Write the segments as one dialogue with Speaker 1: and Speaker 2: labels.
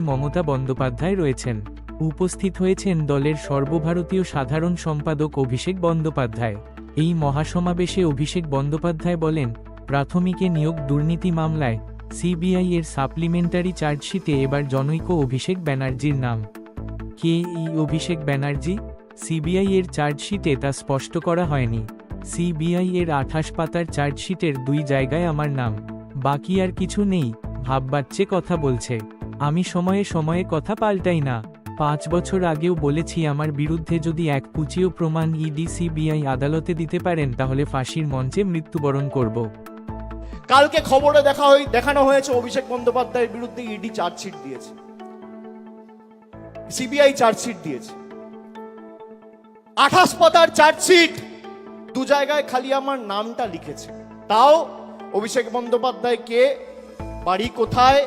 Speaker 1: মমতা বন্দ্যোপাধ্যায় রয়েছেন। উপস্থিত হয়েছেন দলের সর্বভারতীয় সাধারণ সম্পাদক অভিষেক বন্দ্যোপাধ্যায়। এই মহাসমাবেশে অভিষেক বন্দ্যোপাধ্যায় বলেন, প্রাথমিকে নিয়োগ দুর্নীতি মামলায়, সিবিআই এর সাপ্লিমেন্টারি চার্জশিটে এবার জনৈক অভিষেক ব্যানার্জির নাম। কে ই অভিষেক ব্যানার্জি, সিবিআই এর চার্জশিটে তা স্পষ্ট করা হয়নি। সিবিআই এর আঠাশ পাতার চার্জশিটের দুই জায়গায় আমার নাম। বাকি আর কিছু নেই, ভাববাচ্চে কথা বলছে। আমি সময়ে সময়ে কথা পাল্টাই না। পাঁচ বছর আগেও বলেছি, আমার বিরুদ্ধে যদি এক পুচিও প্রমাণ ইডি সিবিআই আদালতে দিতে পারেন, তাহলে ফাঁসির মঞ্চে মৃত্যুবরণ করব।
Speaker 2: কালকে খবরে দেখা হই, দেখানো হয়েছে, অভিষেক বন্দ্যোপাধ্যায়ের বিরুদ্ধে ইডি চার্জশিট দিয়েছে। সিবিআই চার্জশিট দিয়েছে। আঠাশ পাতার চার্জশিট! দু জায়গায় খালি আমার নামটা লিখেছে। তাও অভিষেক বন্দ্যোপাধ্যায় কে, বাড়ি কোথায়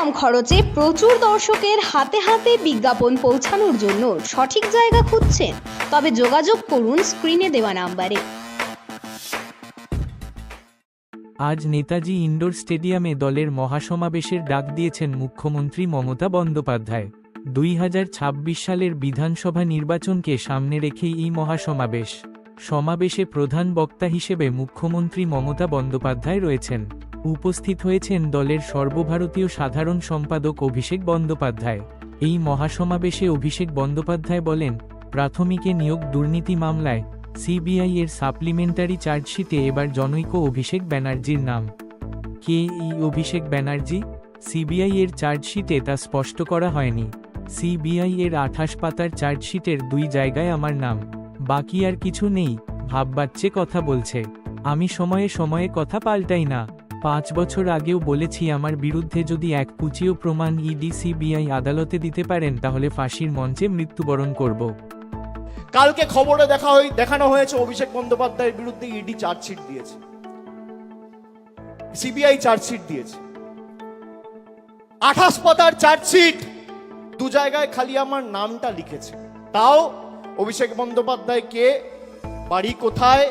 Speaker 3: কম খরচে প্রচুর দর্শকের হাতে হাতে বিজ্ঞাপন পৌঁছানোর জন্য সঠিক জায়গা খুঁজছেন। তবে যোগাযোগ করুন স্ক্রিনে দেওয়া নাম্বারে।
Speaker 1: আজ নেতাজি ইন্ডোর স্টেডিয়ামে দলের মহাসমাবেশের ডাক দিয়েছেন মুখ্যমন্ত্রী মমতা বন্দ্যোপাধ্যায়। দুই হাজার ছাব্বিশ সালের বিধানসভা নির্বাচনকে সামনে রেখেই এই মহাসমাবেশ। সমাবেশে প্রধান বক্তা হিসেবে মুখ্যমন্ত্রী মমতা বন্দ্যোপাধ্যায় রয়েছেন। উপস্থিত হয়েছেন দলের সর্বভারতীয় সাধারণ সম্পাদক অভিষেক বন্দ্যোপাধ্যায়। এই মহাসমাবেশে অভিষেক বন্দ্যোপাধ্যায় বলেন, প্রাথমিকে নিয়োগ দুর্নীতি মামলায় সিবিআই এর সাপ্লিমেন্টারি চার্জশিটে এবার জনৈক অভিষেক ব্যানার্জির নাম। কে ই অভিষেক ব্যানার্জি? সিবিআই এর চার্জশিটে তা স্পষ্ট করা হয়নি। সিবিআই এর আঠাশ পাতার চার্জশিটের দুই জায়গায় আমার নাম। বাকি আর কিছু নেই, ভাববাচ্চে কথা বলছে। আমি সময়ে সময়ে কথা পাল্টাই না। পাঁচ বছর আগেও বলেছি, আমার বিরুদ্ধে যদি এক পুচিও প্রমাণ ইডি সিবিআই আদালতে দিতে পারেন, তাহলে ফাঁসির মঞ্চে মৃত্যুবরণ করব।
Speaker 2: কালকে খবরে দেখা হই, দেখানো হয়েছে, অভিষেক বন্দ্যোপাধ্যায়ের বিরুদ্ধে ইডি চার্জশিট দিয়েছে। সিবিআই চার্জশিট দিয়েছে। আঠাশ পাতার চার্জশিট! দু জায়গায় খালি আমার নামটা লিখেছে। তাও অভিষেক বন্দ্যোপাধ্যায় কে বাড়ি কোথায়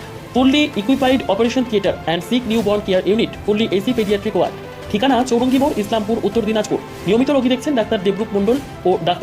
Speaker 4: fully equipped operation theatre and sick new born care unit fully AC paediatric ward ঠিকানা চৌরঙ্গি মোড়, ইসলামপুর, উত্তর দিনাজপুর। নিয়মিত রোগী দেখছেন ডাক্তার দেবরূপ মণ্ডল ও ডাক্তার